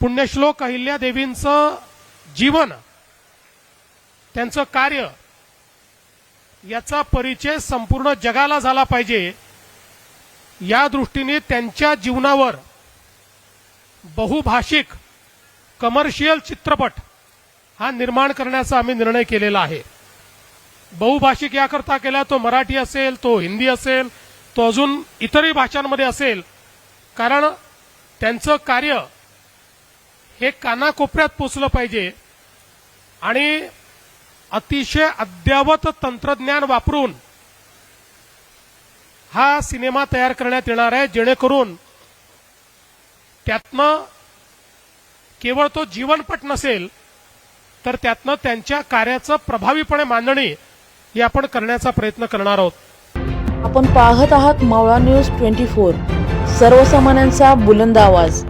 पुण्यश्लोक अहिल्यादेवींचं जीवन त्यांचं कार्य याचा परिचय संपूर्ण जगाला झाला पाहिजे. या दृष्टीने त्यांच्या जीवनावर बहुभाषिक कमर्शियल चित्रपट हा निर्माण करण्याचा आम्ही निर्णय केलेला आहे. बहुभाषिक याकरता केला तो मराठी असेल तो हिंदी असेल तो अजून इतरही भाषांमध्ये असेल. कारण त्यांचं कार्य हे कानाकोपऱ्यात पोचलं पाहिजे. आणि अतिशय अद्ययावत तंत्रज्ञान वापरून हा सिनेमा तयार करण्यात येणार आहे. जेणेकरून त्यातनं केवळ तो जीवनपट नसेल तर त्यातनं त्यांच्या कार्याचं प्रभावीपणे मांडणी ही आपण करण्याचा प्रयत्न करणार आहोत. आपण पाहत आहात मावळा न्यूज ट्वेंटी फोर. सर्वसामान्यांचा बुलंद आवाज.